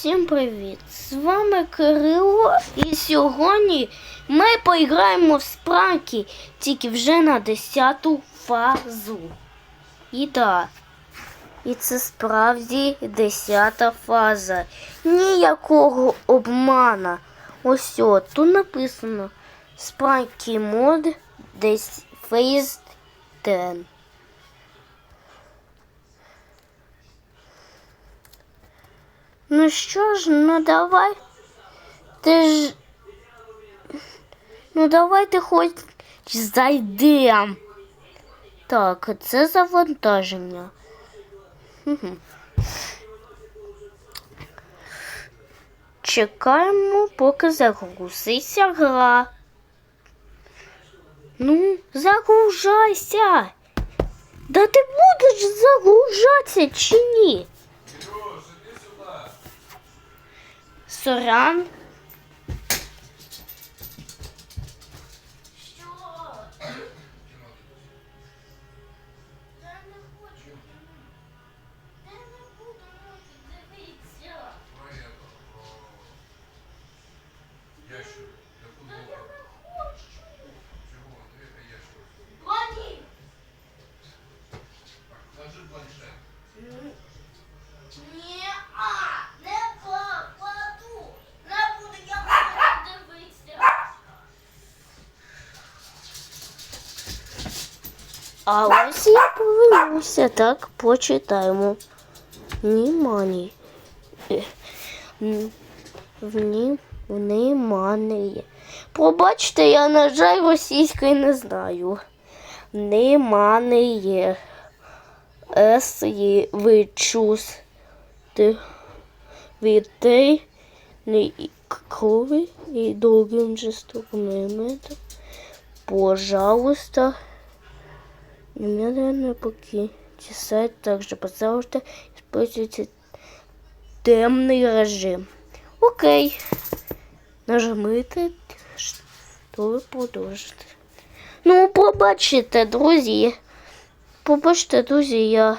Всім привіт! З вами Кирило і сьогодні ми поіграємо в спранки тільки вже на 10 фазу. І так, і це справді 10 фаза. Ніякого обмана. Ось тут написано спранки мод десь Phase 10. Ну що ж, ну давай. Ти ж. Ну давайте хоч зайдем. Так, це завантаження. Чекаємо, поки загрузиться гра. Ну, загружайся. Да ти будеш загружатися чи ні? Сорян. А ось я повернуся, так почитаємо. Внимание. Вні... Внимание. Пробачте, я, на жаль, російської не знаю. Внимание. Є вичус. Ти вітей крови і другим жестоким елементом. Пожалуйста, немедленно покиньте сайт. Также, пожалуйста, используйте темний режим. Окей. Нажмите, щоб продовжити. Ну, побачите, друзі. Побачите, друзі, я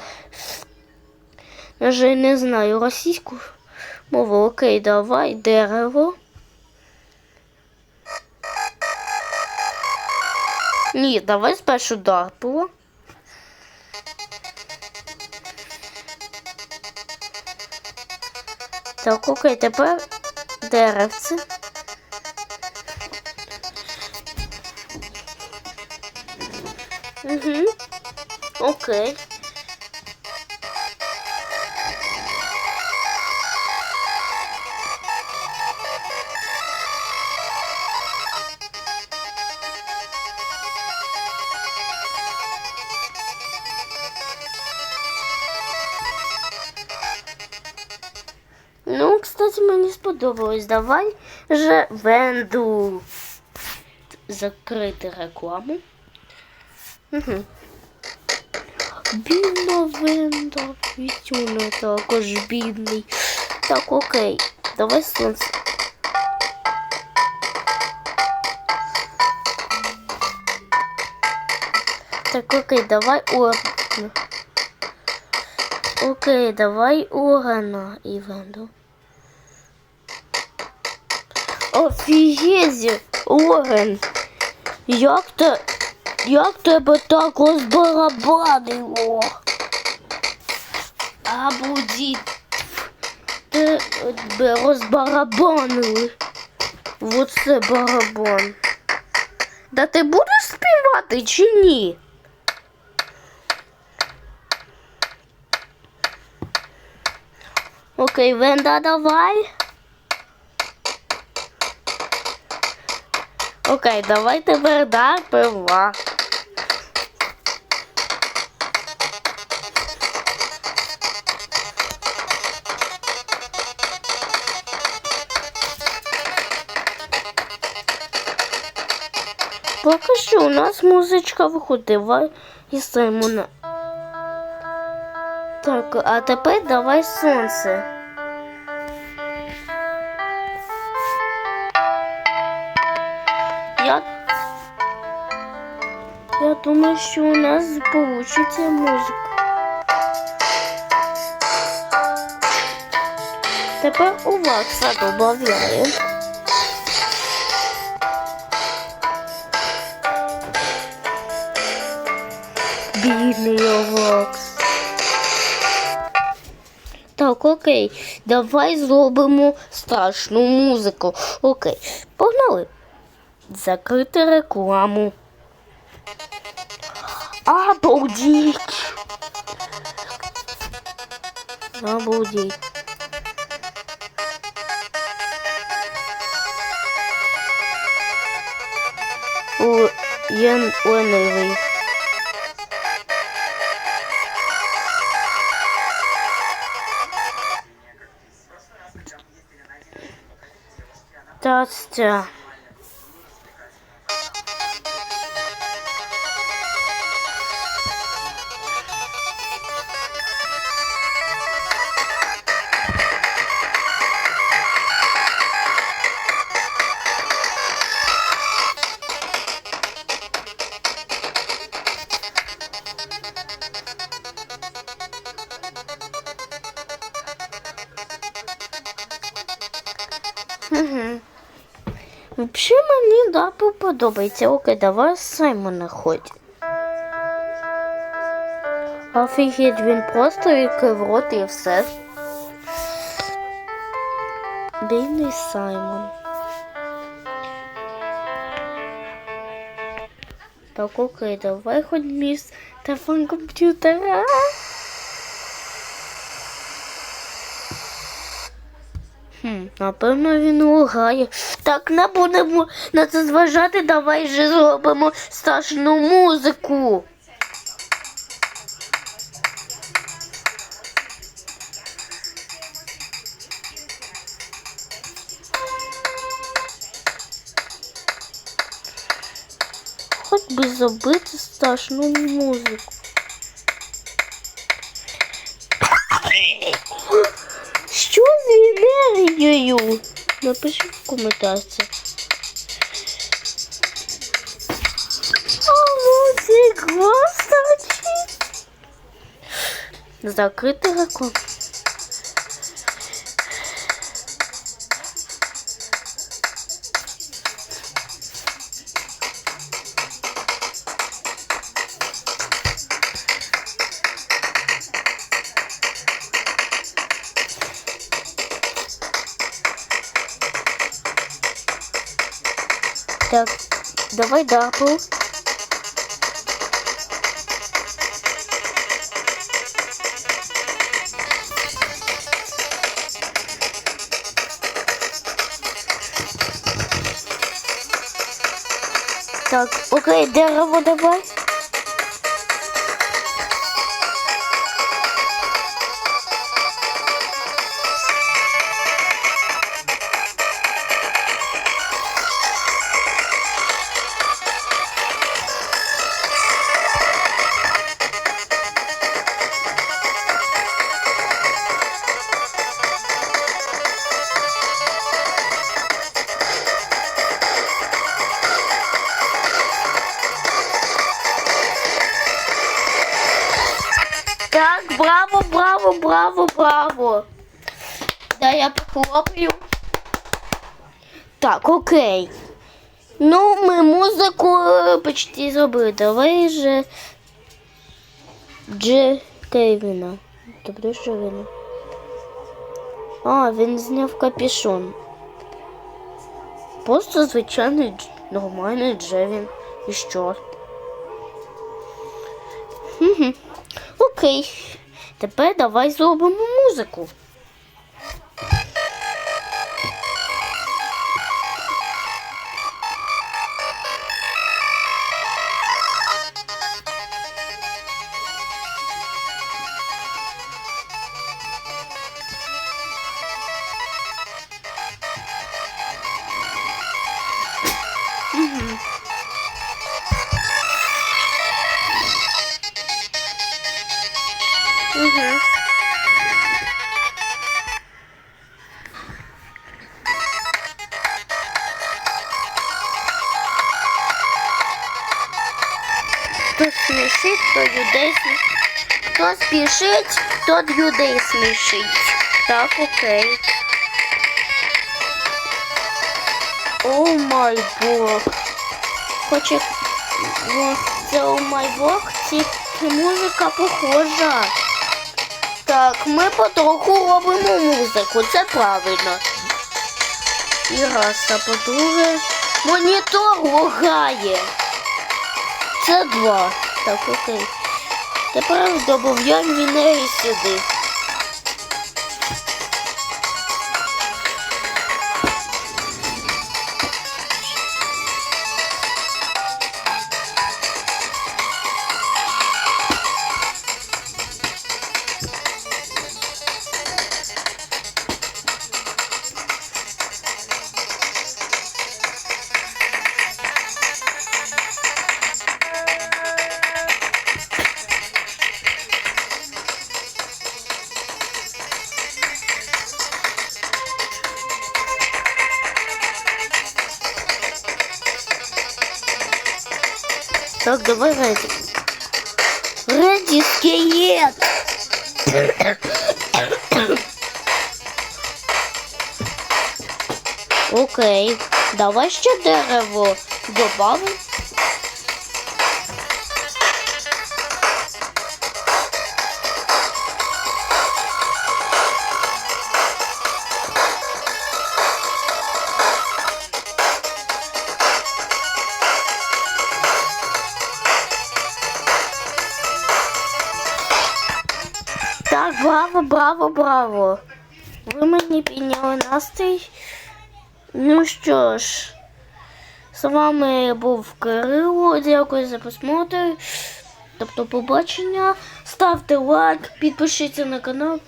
жаль, не знаю російську мову. Окей, давай дерево. Ні, давай спершу дарпу. Так, окей, тепер деревце. Угу. Окей. Сподобалось. Давай же венду закрити рекламу. Угу. Бідна венда, Вітюна також бідний. Так, окей, давай сонце. Так, окей, давай орган. Окей, давай органа і венду. Офігеть, Орен. Як те, як тебе так розбарабанило? Обудіть. Тебе розбарабанили. Оце барабан. Да ти будеш співати чи ні? Окей, Венда, давай. Окей, давай тепер да, пива. Поки що у нас музичка виходила із Саймона. Так, а тепер давай сонце. Я думаю, що у нас получится музика. Тепер у Макса додаємо. Бідний Овакс. Так, окей, давай зробимо страшну музику. Окей, погнали. Закрити рекламу. Обалдеть! Обалдеть. О, я. Та-ця. Взагалі мені дапу подобається. Окей, давай Саймона хоч. Офігеть, він просто відкрив рот і все. Бідний Саймон. Так, окей, давай хоч міс телефон комп'ютера. Хм, напевно, він лугає. Так не будемо на це зважати, давай же зробимо страшну музику. Хоч би забити страшну музику. Енергією? Напиши в коментарці. Алло, це красавчик. Закрити рекламу. Так, давай дабл. Так, окей, дерево давай. Браво, браво. Да, я похлопаю. Так, окей. Ну, ми музику почти зробили. Давай же Дж Кевіна. Тобто що він? А, він зняв капюшон. Просто звичайний нормальний Джевін. І що? Угу. Окей. Тепер давай зробимо музику. Спішить, тот людей смішить. Так, окей. О май бог. Хоче ну, це о май бог, ці музика похожа. Так, ми потроху робимо музику, це правильно. І раз, а по-друге. Монітор лагає. Це два. Так, окей. Тепер додаємо вінері сюди. Так, давай Реді. Реді скелет. Окей, давай ще дерево добавимо. Браво, браво, браво. Ви мені підняли настрій. Ну що ж, з вами був Кирило. Дякую за просмотр. Тобто побачення. Ставте лайк, підпишіться на канал,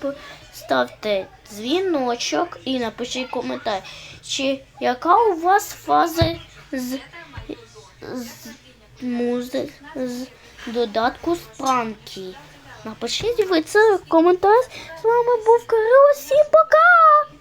ставте дзвіночок і напишіть коментар. Чи яка у вас фаза з, з музи з додатку Спранкі? Напишіть ви це в коментар. З вами був Кирило. Всім пока!